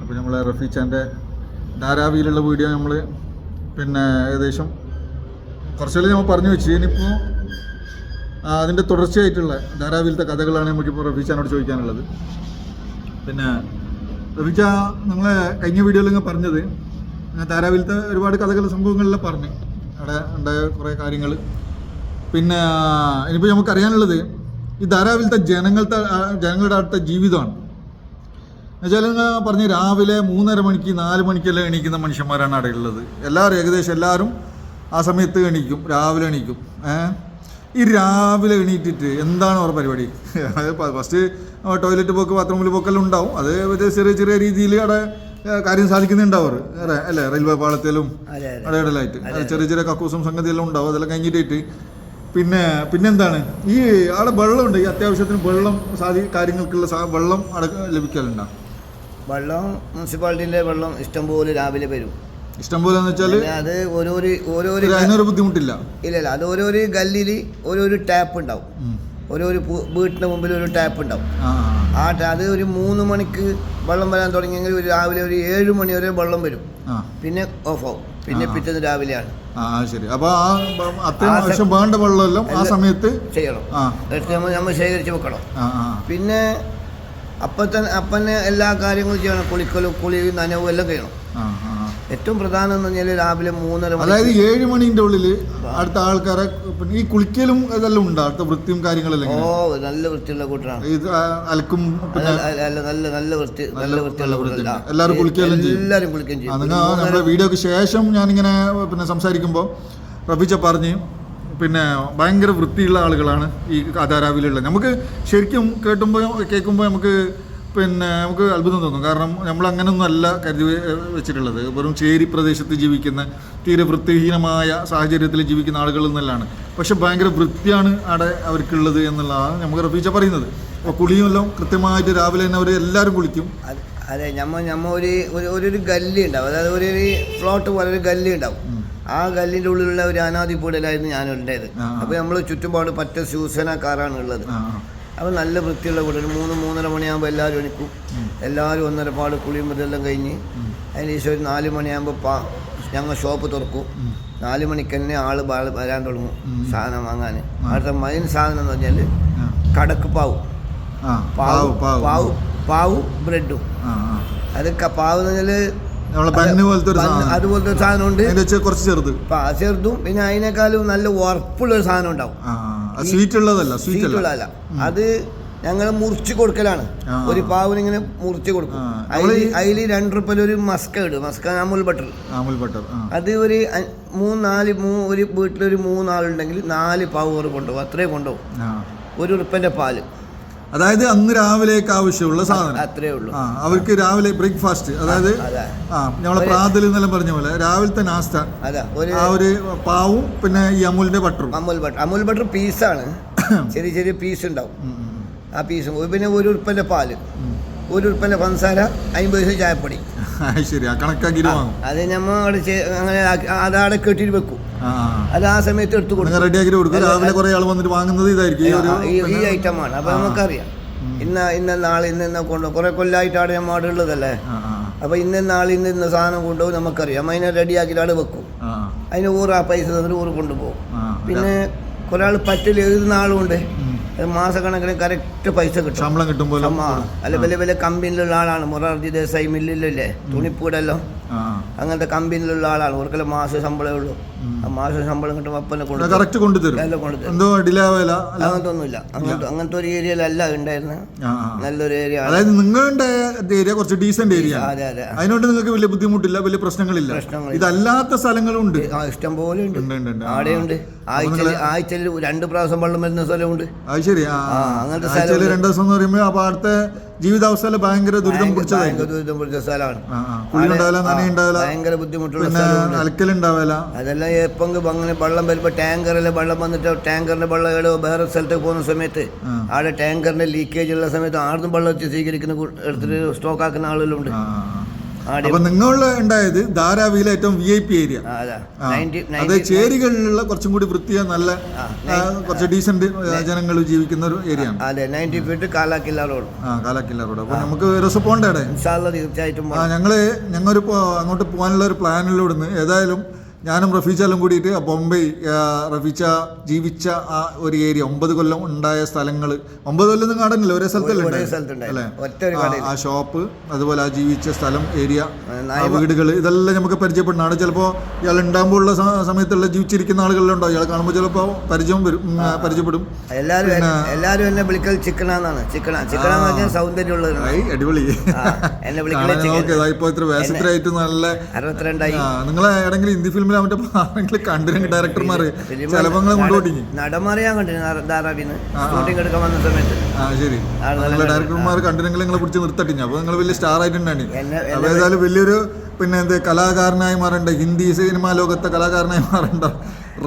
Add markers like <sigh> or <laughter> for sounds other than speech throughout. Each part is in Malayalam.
അപ്പോൾ നമ്മളെ റഫീച്ചാന്റെ ധാരാവിയിലുള്ള വീഡിയോ നമ്മൾ പിന്നെ ഏകദേശം കുറച്ചുകൂടി നമ്മൾ പറഞ്ഞു വെച്ച്. ഇനിയിപ്പോൾ അതിന്റെ തുടർച്ചയായിട്ടുള്ള ധാരാവിയിലത്തെ കഥകളാണ് നമുക്കിപ്പോൾ ചാനോട് ചോദിക്കാനുള്ളത്. പിന്നെ റഫീച്ച നമ്മളെ കഴിഞ്ഞ വീഡിയോയിൽ ഇങ്ങനെ പറഞ്ഞത് ധാരാവിയിലത്തെ ഒരുപാട് കഥകൾ സംഭവങ്ങളെല്ലാം പറഞ്ഞു. അവിടെ ഉണ്ടായ കുറേ കാര്യങ്ങൾ പിന്നെ ഇനിയിപ്പോൾ നമുക്കറിയാനുള്ളത് ഈ ധാരാവിലത്തെ ജനങ്ങളുടെ ജനങ്ങളുടെ അടുത്ത ജീവിതമാണ്. എന്നുവെച്ചാൽ പറഞ്ഞ് രാവിലെ മൂന്നര മണിക്ക് നാല് മണിക്കെല്ലാം എണീക്കുന്ന മനുഷ്യന്മാരാണ് അവിടെ ഉള്ളത് എല്ലാവരും ഏകദേശം എല്ലാവരും ആ സമയത്ത് എണീക്കും രാവിലെ എണീക്കും. ഏഹ് ഈ രാവിലെ എണീറ്റിട്ട് എന്താണ് അവരുടെ പരിപാടി? ഫസ്റ്റ് ടോയ്ലറ്റ് പോക്ക് ബാത്റൂമിൽ പോക്കെല്ലാം ഉണ്ടാവും. അത് ചെറിയ ചെറിയ രീതിയിൽ അവിടെ കാര്യം സാധിക്കുന്നുണ്ടാവും അവർ. അല്ലേ? റെയിൽവേ പാളത്തിലും അത് ചെറിയ ചെറിയ കക്കൂസും സംഗതിയെല്ലാം ഉണ്ടാവും. അതെല്ലാം കഴിഞ്ഞിട്ട് പിന്നെ പിന്നെന്താണ്? ഈ അവിടെ വെള്ളമുണ്ട്. ഈ അത്യാവശ്യത്തിന് വെള്ളം സാധി കാര്യങ്ങൾക്കുള്ള സാ- വെള്ളം അവിടെ ലഭിക്കലുണ്ടോ? വെള്ളം മുനിസിപ്പാലിറ്റിയിലെ വെള്ളം ഇഷ്ടംപോലെ രാവിലെ വരും. ഇഷ്ടംപോലെ എന്ന് വെച്ചാൽ അത് ഓരോരു അതിനൊരു ബുദ്ധിമുട്ടില്ല. ഇല്ല ഇല്ല. അത് ഓരോ ഗല്ലിൽ ഓരോരു ടാപ്പ് ഉണ്ടാവും. ഓരോ ഓരോരു വീട്ടിന് മുമ്പിൽ ഒരു ടാപ്പ് ഉണ്ടാവും. ആ അത് ഒരു മൂന്ന് മണിക്ക് വെള്ളം വരാൻ തുടങ്ങിയെങ്കിൽ ഒരു രാവിലെ ഒരു ഏഴ് മണി വരെ വെള്ളം വരും. പിന്നെ ഓഫ് ആവും. പിന്നെ പിറ്റേന്ന് രാവിലെയാണ്. ആ ശരി. അപ്പൊ ആ വേണ്ട വെള്ളമെല്ലാം ആ സമയത്ത് ചെയ്യണം. നമ്മൾ ശേഖരിച്ച് വെക്കണം. പിന്നെ അപ്പം തന്നെ അപ്പന് എല്ലാ കാര്യങ്ങളും ചെയ്യണം. കുളിക്കലും കുളി നനവും എല്ലാം ചെയ്യണം. ഏറ്റവും പ്രധാനം എന്ന് പറഞ്ഞാൽ രാവിലെ മൂന്നര അതായത് ഏഴ് മണിന്റെ ഉള്ളിൽ അടുത്ത ആൾക്കാരെ ഈ കുളിക്കലും ഇതെല്ലാം ഉണ്ടോ? അടുത്ത വൃത്തിയും കാര്യങ്ങളെല്ലാം ഓ നല്ല വൃത്തിയുള്ള കൂട്ടാണ്. ഇത് അലക്കും നല്ല നല്ല വൃത്തി നല്ല വൃത്തിയുള്ള കൂട്ടാണ് എല്ലാവരും കുളിക്കലും എല്ലാവരും കുളിക്കുകയും ചെയ്യും. വീഡിയോക്ക് ശേഷം ഞാനിങ്ങനെ പിന്നെ സംസാരിക്കുമ്പോൾ റബീച്ച പറഞ്ഞ് പിന്നെ ഭയങ്കര വൃത്തിയുള്ള ആളുകളാണ് ഈ കാതാരാവിലുള്ള നമുക്ക് ശരിക്കും കേട്ടുമ്പോൾ കേൾക്കുമ്പോൾ നമുക്ക് പിന്നെ നമുക്ക് അത്ഭുതം തോന്നും. കാരണം നമ്മൾ അങ്ങനെയൊന്നും അല്ല കരുതി വെച്ചിട്ടുള്ളത്. വെറും ചേരി പ്രദേശത്ത് ജീവിക്കുന്ന തീരെ വൃത്തിഹീനമായ സാഹചര്യത്തിൽ ജീവിക്കുന്ന ആളുകൾ എന്നുള്ളതാണ് പക്ഷെ ഭയങ്കര വൃത്തിയാണ് അവിടെ അവർക്കുള്ളത് എന്നുള്ളതാണ് നമുക്ക് റഫീച്ച പറയുന്നത്. അപ്പോൾ കുളിയുമെല്ലാം കൃത്യമായിട്ട് രാവിലെ തന്നെ അവർ എല്ലാവരും കുളിക്കും. അതെ ഞമ്മ ഞമ്മ ഒരു ഒരു ഒരു ഗല്ലി ഉണ്ടാവും. അതായത് ഒരു ഫ്ലോട്ട് പോലെ ഒരു ഗല്ലി ഉണ്ടാവും. ആ കല്ലിന്റെ ഉള്ളിലുള്ള ഒരു അനാദിപ്പൂടലായിരുന്നു ഞാൻ ഉണ്ടായത്. അപ്പൊ നമ്മൾ അപ്പോൾ നമ്മൾ ചുറ്റുപാട് പറ്റ ശൂസനക്കാരാണ് ഉള്ളത്. അപ്പൊ നല്ല വൃത്തിയുള്ള കൂടെ മൂന്ന് മൂന്നര മണിയാകുമ്പോൾ എല്ലാവരും എണിക്കും. എല്ലാവരും ഒന്നര പാട് കുളിയും ഇതെല്ലാം കഴിഞ്ഞ് അതിന് ശേഷം ഒരു നാല് മണിയാകുമ്പോൾ പാ ഞങ്ങൾ ഷോപ്പ് തുറക്കും. നാല് മണിക്ക് തന്നെ ആൾ വരാൻ തുടങ്ങും സാധനം വാങ്ങാൻ അടുത്ത മെയിൻ സാധനം എന്ന് പറഞ്ഞാൽ. കടക്ക് പാവ്. പാവ് പാവ് പാവ്. ബ്രെഡും. അത് പാവ് എന്ന് പറഞ്ഞാൽ ഒരു സാധനം. അതുപോലത്തെ ഒരു സാധനമുണ്ട് അതിന്റെ കുറച്ച് ചെറുത്. ചെറുതും പിന്നെ അതിനേക്കാളും നല്ല ഉറപ്പുള്ള ഒരു സാധനം ഉണ്ടാവും. സ്വീറ്റ് ഉള്ളതല്ല സ്വീറ്റ് ഉള്ളതല്ല. അത് ഞങ്ങൾ മുറിച്ച് കൊടുക്കലാണ്. ഒരു പാവിന് ഇങ്ങനെ മുറിച്ച് കൊടുക്കും. അതിൽ അതിൽ അതിൽ രണ്ട് റുപ്യ ഒരു മസ്ക ഇടും മസ്ക അമുൽ ബട്ടർ. അമുൽ ബട്ടർ അത് ഒരു മൂന്ന് നാല് മൂ ഒരു വീട്ടിലൊരു മൂന്നാളുണ്ടെങ്കിൽ നാല് പാവ് കൊണ്ടുപോകും. അത്രയും കൊണ്ടുപോകും. ഒരു ഉറുപ്പന്റെ പാൽ. അതായത് അന്ന് രാവിലേക്ക് ആവശ്യമുള്ള സാധനം. അത്രേ ഉള്ളൂ. ആ അവർക്ക് രാവിലെ ബ്രേക്ക്ഫാസ്റ്റ് അതായത് അതാ. ആ നമ്മളെ പ്രാതൽ എന്നെല്ലാം പറഞ്ഞ പോലെ രാവിലത്തെ നാസ്ത ആ ഒരു പാവും പിന്നെ ഈ അമൂലിന്റെ ബട്ടറും അമുൽ ബട്ടർ അമുൽ ബട്ടർ പീസാണ് ചെറിയ ചെറിയ പീസ് ഉണ്ടാവും. ആ പീസും പിന്നെ ഒരു ഉൽപ്പന്ന പാൽ. ഒരു ഉൽപ്പന്ന പഞ്ചസാര അമ്പത് പൈസ ചായപ്പൊടി. <laughs> ശരി അത് നമ്മൾ അവിടെ അങ്ങനെ ആക്കി- കെട്ടിട്ട് വെക്കും. അത് ആ സമയത്ത് എടുത്തു കൊടുക്കും. റെഡിയാക്കി കൊടുക്കും. രാവിലെ കുറെ ആൾ വന്നിട്ട് വാങ്ങുന്നത് ഇതായിരിക്കും. ഈ ആണ്. ഐറ്റമാണ് അപ്പോൾ നമുക്കറിയാം. ഇന്ന ഇന്ന നാളെ ഇന്ന ഇന്ന കൊണ്ട് കുറേ കൊല്ലായിട്ടാണ് ഞാൻ മാടുള്ളതല്ലേ? അപ്പോൾ ഇന്ന നാളെ ഇന്ന ഇന്ന സാധനം കൊണ്ടുപോകും നമുക്കറിയാം. അതിനെ റെഡിയാക്കിയിട്ട് ആൾ വെക്കും. അതിന് ഊറ് ആ പൈസ തന്നിട്ട് ഊറ് കൊണ്ടുപോകും. പിന്നെ കുറെ ആൾ പറ്റിൽ എഴുതുന്ന ആളുണ്ട് മാസക്കണക്കിന് കറക്റ്റ് പൈസ കിട്ടും. ശമ്പളം കിട്ടുമ്പോൾ അല്ല വലിയ വലിയ കമ്പനിയിലുള്ള ആളാണ്. മൊറാർജി ദേശായി മില്ലിലല്ലേ? തുണിപ്പൂടല്ലോ. അങ്ങനത്തെ കമ്പനിയിലുള്ള ആളാണ്. അവർക്കെല്ലാം മാസ ശമ്പളമേ ഉള്ളൂ. മാസ ശമ്പളം കിട്ടുമ്പോൾ അപ്പനെ കൊണ്ട് കറക്റ്റ് കൊണ്ടുതരും. എന്തോ ഡിലേ ആവില്ല അല്ല അങ്ങനത്തെ ഒന്നുമില്ല അങ്ങനത്തെ അങ്ങനത്തെ ഒരു ഏരിയയിലല്ല ഉണ്ടായിരുന്നത് നല്ലൊരു ഏരിയ അതായത് നിങ്ങളുടെ ഏരിയ കുറച്ച് ഡീസന്റ് ഏരിയ അതെ അതെ. അതിനോട് നിങ്ങൾക്ക് വലിയ ബുദ്ധിമുട്ടില്ല വലിയ പ്രശ്നങ്ങളില്ല. ഇതല്ലാത്ത സ്ഥലങ്ങളുണ്ട്. ഇഷ്ടം പോലെ ഉണ്ട്. ആടെയുണ്ട്. ആഴ്ചയിൽ ആഴ്ചയിൽ രണ്ട് പ്രാവശ്യം വെള്ളം വരുന്ന സ്ഥലമുണ്ട്. അത് ശരി അങ്ങനത്തെ ആഴ്ചയിൽ രണ്ടു ദിവസം എന്ന് പറയുമ്പോൾ അപ്പൊ അടുത്ത ജീവിതാവസ്ഥയിൽ ഭയങ്കര ദുരിതം പിടിച്ചതായിരിക്കും ദുരിതം പിടിച്ച സ്ഥലമാണ്. ഭയങ്കര ബുദ്ധിമുട്ടുള്ള അലക്കലുണ്ടാവില്ല. അതെല്ലാം എപ്പം അങ്ങനെ വെള്ളം വരുമ്പോൾ ടാങ്കറിൽ വെള്ളം വന്നിട്ട് ടാങ്കറിന്റെ വെള്ളം എവിടെയോ വേറെ സ്ഥലത്തേക്ക് പോകുന്ന സമയത്ത് ആ. ആടെ ടാങ്കറിന്റെ ലീക്കേജ് ഉള്ള സമയത്ത് ആടുന്ന് വെള്ളം വെച്ച് സ്വീകരിക്കുന്ന കു- എടുത്തിട്ട് സ്റ്റോക്ക് ആക്കുന്ന ആളുകളുണ്ട്. ആടെ അപ്പൊ നിങ്ങളിൽ ഉണ്ടായത് ധാരാവിയിലെ ഏറ്റവും വി ഐ പി ഏരിയ ആ, അതാ. ആ. നയന്റി അത് നയന്റി ചേരികളിലുള്ള കുറച്ചും കൂടി വൃത്തിയ നല്ല ആ, ആ, കുറച്ച് ഡീസന്റ് ജനങ്ങൾ ജീവിക്കുന്ന ഒരു ഏരിയ ആണ്. അതെ നയന്റി ഫീറ്റ് കാലാക്കില്ല റോഡ്. ആ കാലാക്കില്ല റോഡ്. അപ്പൊ നമുക്ക് ഒരു ദിവസം പോണ്ടേ അവിടെ ഇൻഷാല്ല തീർച്ചയായിട്ടും ആ ഞങ്ങൾ ഞങ്ങളൊരു പോ- അങ്ങോട്ട് പോകാനുള്ള ഒരു പ്ലാനിലൂടെ ഏതായാലും ഞാനും റഫീച്ചാലും കൂടിയിട്ട് ബോംബെ റഫീജ ജീവിച്ച ആ ഒരു ഏരിയ ഒമ്പത് കൊല്ലം ഉണ്ടായ സ്ഥലങ്ങൾ ഒമ്പത് കൊല്ലം ഒന്നും കാണുന്നില്ല ഒരേ സ്ഥലത്തല്ലേ? അല്ലേ? ആ, ഷോപ്പ് അതുപോലെ ആ ജീവിച്ച സ്ഥലം ഏരിയ വീടുകൾ ഇതെല്ലാം നമുക്ക് പരിചയപ്പെടുന്നതാണ്. ചിലപ്പോൾ ഇയാൾ ഉണ്ടാകുമ്പോഴുള്ള ഉള്ള സമയത്തുള്ള ജീവിച്ചിരിക്കുന്ന ആളുകളിലുണ്ടോ ഇയാൾ കാണുമ്പോൾ ചിലപ്പോൾ പരിചയം വരും പരിചയപ്പെടും. എല്ലാവരും എല്ലാവരും എന്നെ വിളിക്കൽ ചിക്കനാന്നാണ്. ചിക്കന സൗന്ദര്യമുള്ളത് അടിപൊളി. എന്നെ ഓക്കെ ഇത്ര വേസത്തിലായിട്ട് നല്ല അറുപത്തിരണ്ടായി. നിങ്ങളെ ഏതെങ്കിലും ഹിന്ദി ഫിലിമിൽ മറ്റേ ആരെങ്കിലും കണ്ടിരുന്ന ഡയറക്ടർമാര് ചിലപ്പോൾ നിങ്ങളെ കൊണ്ടുപോട്ടിങ്ങി നടന്മാരെ ഞാൻ കണ്ടിരുന്നു ധാരാവിന്ന് ഷൂട്ടിംഗ് എടുക്കാൻ വന്ന സമയത്ത്. ആ ശരി. നല്ല ഡയറക്ടർമാർ കണ്ടിരുന്നെങ്കിൽ നിങ്ങളെ പിടിച്ച് നിർത്തട്ടിഞ്ഞു അപ്പൊ നിങ്ങൾ വലിയ സ്റ്റാർ ആയിട്ടുണ്ടാണ് എന്നെ അപ്പൊ ഏതായാലും വലിയൊരു പിന്നെ എന്ത് കലാകാരനായി മാറണ്ട? ഹിന്ദി സിനിമാ ലോകത്തെ കലാകാരനായി മാറണ്ട.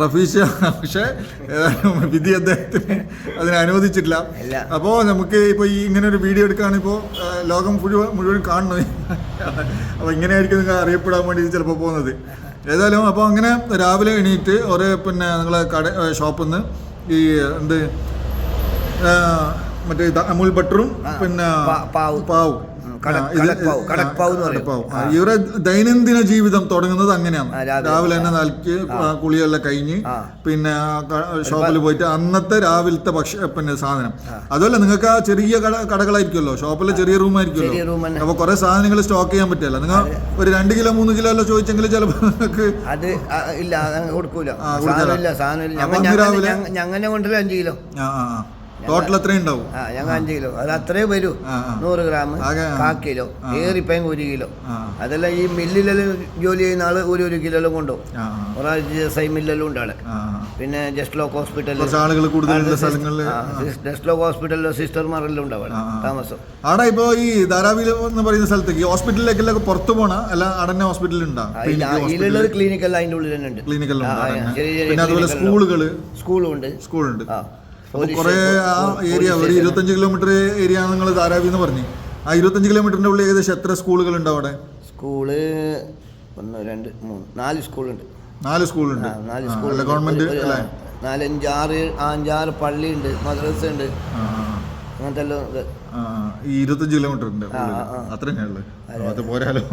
റഫീഷ പക്ഷേ വിധി അദ്ദേഹത്തിന് അതിനെ അനുവദിച്ചിട്ടില്ല. അപ്പോൾ നമുക്ക് ഇപ്പോൾ ഈ ഇങ്ങനെ ഒരു വീഡിയോ എടുക്കുകയാണ് ഇപ്പോൾ ലോകം മുഴുവൻ മുഴുവൻ കാണുന്നത്. അപ്പോൾ ഇങ്ങനെയായിരിക്കും നിങ്ങൾ അറിയപ്പെടാൻ വേണ്ടി ചിലപ്പോൾ പോകുന്നത്. ഏതായാലും അപ്പോൾ അങ്ങനെ രാവിലെ എണീറ്റ് ഒരു പിന്നെ നിങ്ങളെ കട ഷോപ്പിൽ നിന്ന് ഈ എന്ത് മറ്റേ അമുൽ ബട്ടറും പിന്നെ പാവ്. ഇവരെ ദൈനംദിന ജീവിതം തുടങ്ങുന്നത് അങ്ങനെയാണ്. രാവിലെ. തന്നെ നൽകി കുളിയെല്ലാം കഴിഞ്ഞ് പിന്നെ ഷോപ്പിൽ പോയിട്ട് അന്നത്തെ രാവിലത്തെ ഭക്ഷ പിന്നെ സാധനം. അതുപോലെ നിങ്ങൾക്ക് ആ ചെറിയ കട കടകളായിരിക്കുമല്ലോ. ഷോപ്പിലെ ചെറിയ റൂം ആയിരിക്കുമല്ലോ. അപ്പൊ കുറെ സാധനങ്ങൾ സ്റ്റോക്ക് ചെയ്യാൻ പറ്റില്ല നിങ്ങൾ ഒരു രണ്ട് കിലോ മൂന്ന് കിലോ എല്ലാം ചോദിച്ചെങ്കിൽ ചിലപ്പോൾ നിങ്ങൾക്ക് അത് ഇല്ല കൊടുക്കൂല. സാധനമില്ല സാധനമില്ല. ഞങ്ങനെ കൊണ്ടുവരും അഞ്ച് കിലോ. ആ. ടോട്ടൽ എത്രയും ഉണ്ടാവും? ആ ഞങ്ങൾ അഞ്ച് കിലോ. അത് അത്രേ വരൂ. നൂറ് ഗ്രാം കാ കിലോ. ഏറിപ്പോയെങ്കിൽ ഒരു കിലോ. അതെല്ലാം ഈ മില്ലിലെല്ലാം ജോലി ചെയ്യുന്ന ആൾ ഒരു ഒരു കിലോയിലും കൊണ്ടുപോകും. ഒരാഴ്ച സൈ മില്ലെല്ലാം ഉണ്ട് അവിടെ ആ ആ. പിന്നെ ജസ്റ്റ് ലോക്ക് ഹോസ്പിറ്റലിൽ ആളുകൾ കൂടുതലുള്ള സ്ഥലങ്ങളിൽ ജസ്റ്റ് ലോക്ക് ഹോസ്പിറ്റലിലോ സിസ്റ്റർമാരെല്ലാം ഉണ്ട് അവിടെ താമസം. അവിടെ ഇപ്പോ ഈ ധാരാവിൽ എന്ന് പറയുന്ന സ്ഥലത്തേക്ക് ഹോസ്പിറ്റലിലേക്കെല്ലാം പുറത്തു പോണ അല്ല അടന്നെ ഹോസ്പിറ്റലിൽ ക്ലിനിക്കെല്ലാം അതിന്റെ ഉള്ളിൽ തന്നെ ഉണ്ട്. അതുപോലെ സ്കൂളുകൾ എല്ലാം സ്കൂളുകൾ? സ്കൂളും ഉണ്ട്. സ്കൂളുണ്ട്. ആ കുറേ ആ ഏരിയ ഒരു ഇരുപത്തഞ്ച് കിലോമീറ്റർ ഏരിയ നിങ്ങൾ ധാരാവി എന്ന് പറഞ്ഞു. ആ ഇരുപത്തഞ്ച് കിലോമീറ്ററിന്റെ ഉള്ളിൽ ഏകദേശം എത്ര സ്കൂളുകൾ ഉണ്ട് അവിടെ? സ്കൂൾ ഒന്ന് രണ്ട് മൂന്ന് നാല് സ്കൂളുണ്ട്. നാല് സ്കൂളുണ്ട്. നാല് സ്കൂൾ ഗവൺമെന്റ് നാലഞ്ചാറ് അഞ്ചാറ് പള്ളി ഉണ്ട് മദ്രസ ഉണ്ട്. അങ്ങനത്തെ. ഈ ഇരുപത്തഞ്ച് കിലോമീറ്റർ ഉണ്ട് ആ, ആ. അത്ര തന്നെയുള്ളു അത് പോരാലോ.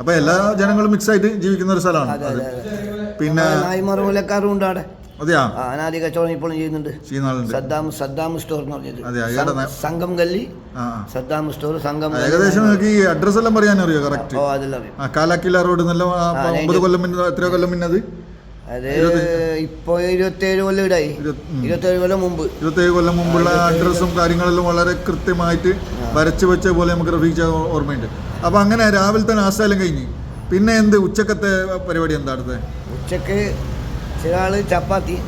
അപ്പൊ എല്ലാ ജനങ്ങളും മിക്സ് ആയിട്ട് ജീവിക്കുന്ന ഒരു സ്ഥലമാണ് പിന്നെ മൂലക്കാരും ഉണ്ട് അവിടെ. അതെയാ? അനാദി കച്ചവടം ഇപ്പോഴും ചെയ്യുന്നുണ്ട്. ചെയ്യുന്ന സദ്ദാം സദ്ദാം സ്റ്റോർ എന്ന് പറഞ്ഞത് സംഘം ആ. സദ്ദാം സ്റ്റോർ സംഘം. ഏകദേശം നിങ്ങൾക്ക് ഈ അഡ്രസ് എല്ലാം പറയാൻ അറിയോ കറക്റ്റ് ഓ അതെല്ലാം അറിയാം. കാലാക്കില റോഡ് നല്ല ഒമ്പത് കൊല്ലം മുന്നേ എത്ര കൊല്ലം മുന്നേ അത്? അത് ഇപ്പോ ഇരുപത്തേഴ് കൊല്ലം ഇടായി. ഇരുപത്തേഴ് കൊല്ലം മുമ്പ്. ഇരുപത്തേഴ് കൊല്ലം മുമ്പുള്ള അഡ്രസ്സും കാര്യങ്ങളെല്ലാം വളരെ കൃത്യമായിട്ട് വരച്ചു വെച്ച പോലെ നമുക്ക് റഫീച്ച ഓർമ്മയുണ്ട്. അപ്പൊ അങ്ങനെ രാവിലത്തെ നാസ്തെല്ലാം കഴിഞ്ഞ്. പിന്നെ എന്ത്? ഉച്ചക്കത്തെ പരിപാടി എന്താ അടുത്തത്? ഉച്ചയ്ക്ക് ചില ചപ്പാത്തി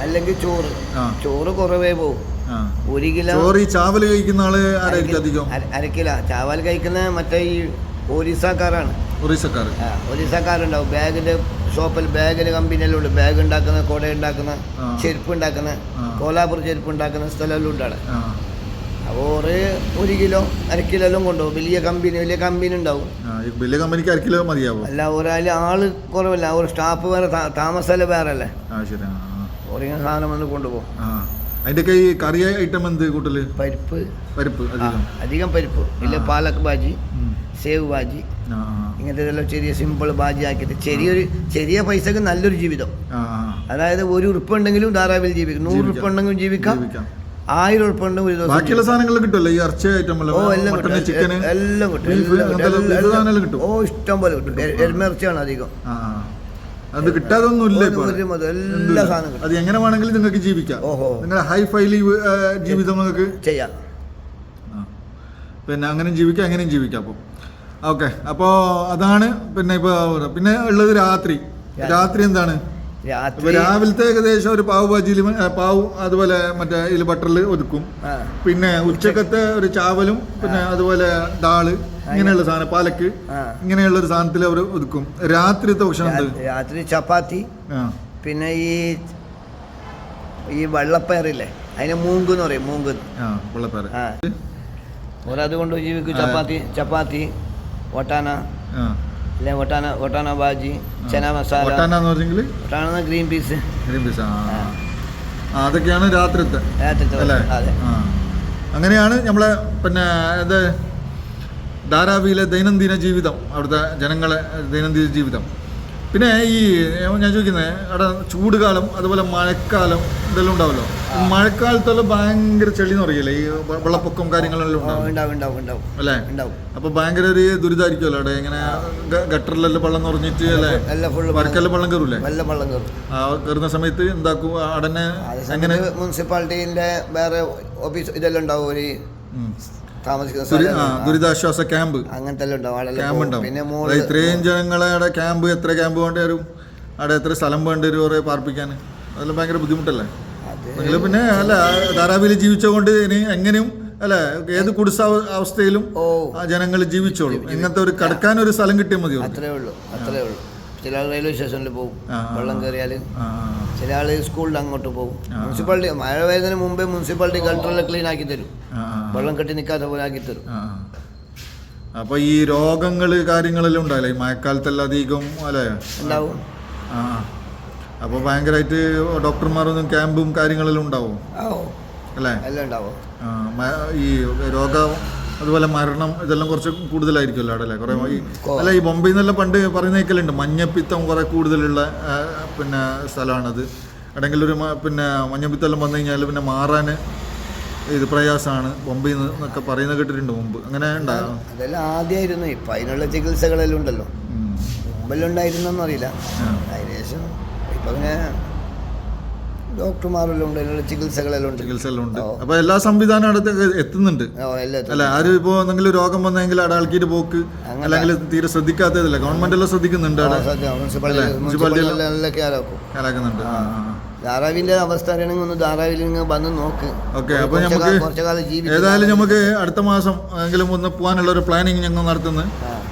അല്ലെങ്കിൽ ചോറ്. ചോറ് കുറവേ പോകും ഒരു കിലോ ചോറ് ഈ ചാവൽ കഴിക്കുന്ന ആൾ ആരായിരിക്കും അധികം അര- അര കിലോ. ചാവൽ കഴിക്കുന്ന മറ്റേ ഈ ഒറീസക്കാരാണ്. ഒറീസക്കാർ ഒറീസക്കാരുണ്ടാവും. ബാഗിന്റെ ഷോപ്പിൽ ബാഗിന്റെ കമ്പനിയെല്ലാം ഉണ്ട്. ബാഗ് ഉണ്ടാക്കുന്ന കുട ഉണ്ടാക്കുന്ന. ചെരുപ്പ് ഉണ്ടാക്കുന്ന. കോലാപുർ ചെരുപ്പ് ഉണ്ടാക്കുന്ന സ്ഥലമെല്ലാം ഉണ്ട് അവിടെ. അപ്പോൾ ഒരു ഒരു കിലോ അര കിലോ എല്ലാം കൊണ്ടുപോകും. വലിയ കമ്പനി വലിയ കമ്പനി ഉണ്ടാവും. വലിയ കമ്പനിക്ക് അര കിലോ മതിയാവും. അല്ല ഒരാൾ ആൾ കുറവല്ല ഒരു സ്റ്റാഫ് വേറെ താമസമല്ല വേറെ അല്ലേ ഓരോ സാധനം വന്ന് കൊണ്ടുപോകും. അതിന്റെയൊക്കെ ഈ കറി ഐറ്റം എന്ത് കൂട്ടൽ പരിപ്പ്. പരിപ്പ് അധികം. പരിപ്പ്. ഇല്ല പാലക് ബാജി ഉം. സേവ് ആ ഇങ്ങനത്തെ ഇതെല്ലാം ചെറിയ സിമ്പിൾ ബാജി ആക്കിയിട്ട് ചെറിയൊരു ചെറിയ പൈസക്ക് നല്ലൊരു ജീവിതം. അതായത് ഒരു ഉറുപ്പുണ്ടെങ്കിലും ധാരാവിൽ ജീവിക്കും. നൂറ് ഉറുപ്പുണ്ടെങ്കിലും ജീവിക്കാം. ആയിരം ഉറുപ്പ് ഒരു ദിവസം ബാക്കിയുള്ള സാധനങ്ങൾ കിട്ടുമല്ലോ? ഈ ഇറച്ചി ഐറ്റം ഓ എല്ലാം കിട്ടും. മട്ടൺ എല്ലാം കിട്ടും. എല്ലാം കിട്ടും. ഓ ഇഷ്ടം പോലെ കിട്ടും. എരുമിറച്ചിയാണ് അധികം. അത് കിട്ടാതൊന്നുമില്ല എല്ലാ സാധനവും അത് എങ്ങനെ വേണമെങ്കിലും നിങ്ങൾക്ക് ജീവിക്കാം. ഓഹോ. നിങ്ങളുടെ ഹൈ ഫൈലി ജീവിതം നിങ്ങൾക്ക് ചെയ്യാം. പിന്നെ അങ്ങനെ ജീവിക്കാം അങ്ങനെയും ജീവിക്കാം അപ്പോൾ ഓക്കെ. അപ്പോൾ അതാണ് പിന്നെ ഇപ്പോൾ പിന്നെ ഉള്ളത് രാത്രി. രാത്രി എന്താണ്? രാവിലത്തെ ഏകദേശം ഒരു പാവ് ഭാജിയിൽ പാവും അതുപോലെ മറ്റേ ഇതിൽ ബട്ടറിൽ ഒതുക്കും. പിന്നെ ഉച്ചക്കത്തെ ഒരു ചാവലും പിന്നെ അതുപോലെ ദാൾ ഇങ്ങനെയുള്ള സാധനം പാലക്ക് ഇങ്ങനെയുള്ള ഒരു സാധനത്തിൽ അവർ ഒതുക്കും. രാത്രിത്തെ ഭക്ഷണം രാത്രി ചപ്പാത്തി പിന്നെ ഈ ഈ വെള്ളപ്പയറില്ലേ അതിന് മൂങ്ക് എന്ന് പറയും മൂങ്ക്. വെള്ളപ്പയർ. ഓരോ അതുകൊണ്ട് ജീവിക്കും ചപ്പാത്തി ചപ്പാത്തി ഒട്ടാന ആ. അല്ലെ ഒട്ടാന ഒട്ടാന ബാജി ചന മസാല. ഒട്ടാനാന്ന് പറഞ്ഞെങ്കിൽ ഒട്ടാന ഗ്രീൻ പീസ്. ഗ്രീൻ പീസ് ആ. അതൊക്കെയാണ് രാത്രിത്തെ. രാത്രിത്തെ അല്ലേ? അങ്ങനെയാണ് നമ്മളെ പിന്നെ ഇത് ധാരാവിയിലെ ദൈനംദിന ജീവിതം അവിടുത്തെ ജനങ്ങളെ ദൈനംദിന ജീവിതം. പിന്നെ ഈ ഞാൻ ചോദിക്കുന്നത് അവിടെ ചൂട് കാലം അതുപോലെ മഴക്കാലം ഇതെല്ലാം ഉണ്ടാവല്ലോ? മഴക്കാലത്തുള്ള മഴക്കാലത്തെല്ലാം ഭയങ്കര ചെളി എന്ന് പറയില്ലേ? ഈ വെള്ളപ്പൊക്കം കാര്യങ്ങളെല്ലാം ഉണ്ടാവും. അല്ലേ? അപ്പൊ ഭയങ്കര ഒരു ദുരിതമായിരിക്കുമല്ലോ അവിടെ? ഇങ്ങനെ ഗട്ടറിലെല്ലാം വെള്ളം നിറഞ്ഞിട്ട് അല്ലേ? മഴക്കാലം വെള്ളം കയറൂലേ? വെള്ളം കയറും. കയറുന്ന സമയത്ത് എന്താക്കും? അടനെ അങ്ങനെ എങ്ങനെ? സമയത്ത് വേറെ ഓഫീസ് ഇതെല്ലാം ഉണ്ടാവും. ഒരു ദുരിതാശ്വാസ ക്യാമ്പ്. അങ്ങനത്തെ പിന്നെ ഇത്രയും ജനങ്ങളെ ക്യാമ്പ് എത്ര ക്യാമ്പ് വേണ്ടി വരും? അവിടെ എത്ര സ്ഥലം വേണ്ടി വരും കുറേ പാർപ്പിക്കാൻ? അതെല്ലാം ഭയങ്കര ബുദ്ധിമുട്ടല്ലേ? നിങ്ങൾ പിന്നെ അല്ല ധാരാവിയിൽ ജീവിച്ചുകൊണ്ട് ഇനി എങ്ങനെയും അല്ലെ ഏത് കുടിസ അവസ്ഥയിലും ആ ജനങ്ങൾ ജീവിച്ചോളും. ഇങ്ങനത്തെ ഒരു കടക്കാൻ ഒരു സ്ഥലം കിട്ടിയാൽ മതിയോ അത്രേ ഉള്ളൂ അത്രേ ഉള്ളൂ. ചില ആൾ റെയിൽവേ സ്റ്റേഷനിൽ പോകും. വെള്ളം കയറിയാൽ ചില ആൾ സ്കൂളിൽ അങ്ങോട്ട് പോകും. മുനിസിപ്പാലിറ്റി മഴ വരുന്നതിന് മുമ്പേ മുനിസിപ്പാലിറ്റി ഗൾട്ടറെല്ലാം ക്ലീൻ ആക്കി തരും. വെള്ളം കെട്ടി നിൽക്കാത്ത പോലെ ആക്കി തരും. അപ്പൊ ഈ രോഗങ്ങൾ കാര്യങ്ങളെല്ലാം ഉണ്ടാവില്ലേ? ഈ മഴക്കാലത്തെല്ലാം അധികം അല്ലേ? ഉണ്ടാവും. ആ അപ്പോൾ ഭയങ്കരമായിട്ട് ഡോക്ടർമാരൊന്നും ക്യാമ്പും കാര്യങ്ങളെല്ലാം ഉണ്ടാവും? അല്ലേ? എല്ലാം ഈ രോഗം അതുപോലെ മരണം ഇതെല്ലാം കുറച്ച് കൂടുതലായിരിക്കുമല്ലോ അവിടെ അല്ലേ? കുറേ ഈ അല്ല ഈ ബോംബെയിൽ നിന്നെല്ലാം പണ്ട് പറയുന്നേക്കലുണ്ട്. മഞ്ഞപ്പിത്തം കുറെ കൂടുതലുള്ള പിന്നെ സ്ഥലമാണത്. എവിടെയെങ്കിലും ഒരു പിന്നെ മഞ്ഞപ്പിത്തം വന്നു കഴിഞ്ഞാൽ പിന്നെ മാറാൻ ഇത് പ്രയാസമാണ് ബോംബെ എന്നൊക്കെ പറയുന്ന കേട്ടിട്ടുണ്ട് മുമ്പ്. അങ്ങനെ ഉണ്ടാകും അതെല്ലാം ആദ്യമായിരുന്നു ഇപ്പം അതിനുള്ള ചികിത്സകളെല്ലാം ഉണ്ടല്ലോ. മുമ്പെല്ലാം അറിയില്ല. അതിനുശേഷം ഇപ്പം അങ്ങനെ ഡോക്ടർമാരെല്ലാം ഉണ്ട്. അതിനുള്ള ചികിത്സകളെല്ലാം ഉണ്ട്. ചികിത്സ ഉണ്ട്. അപ്പോൾ എല്ലാ സംവിധാനം അടുത്ത് എത്തുന്നുണ്ട്. അല്ല ആരും ഇപ്പോ എന്തെങ്കിലും രോഗം വന്നെങ്കിൽ അവിടെ ആൾക്കാർ പോക്ക്. അല്ലെങ്കിൽ തീരെ ശ്രദ്ധിക്കാത്തതല്ല. ഗവൺമെന്റ് എല്ലാം ശ്രദ്ധിക്കുന്നുണ്ട് അവിടെ മുനിസിപ്പാലിറ്റി ധാരാവിന്റെ അവസ്ഥ അറിയണമെങ്കിൽ ഒന്ന് ധാരാവിൽ നിങ്ങൾ വന്ന് നോക്ക്. ഓക്കെ അപ്പൊ നമുക്ക് കുറച്ചുകാലം കുറച്ച് കാലം ജീവിച്ചു ഏതായാലും നമുക്ക് അടുത്ത മാസം എങ്കിലും ഒന്ന് പോകാനുള്ള ഒരു പ്ലാനിങ് ഞങ്ങൾ നടത്തുന്നു.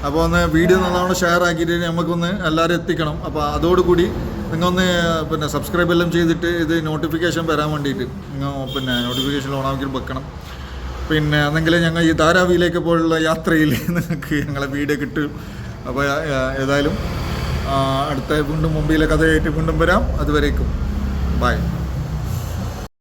അപ്പോൾ ഒന്ന് വീഡിയോ നല്ലോണം ഷെയർ ആക്കിയിട്ട് നമുക്കൊന്ന് എല്ലാവരും എത്തിക്കണം. അപ്പോൾ അതോടുകൂടി നിങ്ങൾ ഒന്ന് പിന്നെ സബ്സ്ക്രൈബ് എല്ലാം ചെയ്തിട്ട് ഇത് നോട്ടിഫിക്കേഷൻ വരാൻ വേണ്ടിയിട്ട് നിങ്ങൾ പിന്നെ നോട്ടിഫിക്കേഷൻ ഓണാക്കി വെക്കണം. പിന്നെ എന്നെങ്കിൽ ഞങ്ങൾ ഈ ധാരാവിയിലേക്ക് പോലുള്ള യാത്രയിൽ നിങ്ങൾക്ക് ഞങ്ങളെ വീഡിയോ കിട്ടും. അപ്പോൾ ഏതായാലും അടുത്ത വീണ്ടും മുംബൈയിലെ കഥയായിട്ട് വീണ്ടും വരാം. അതുവരേക്കും. 拜。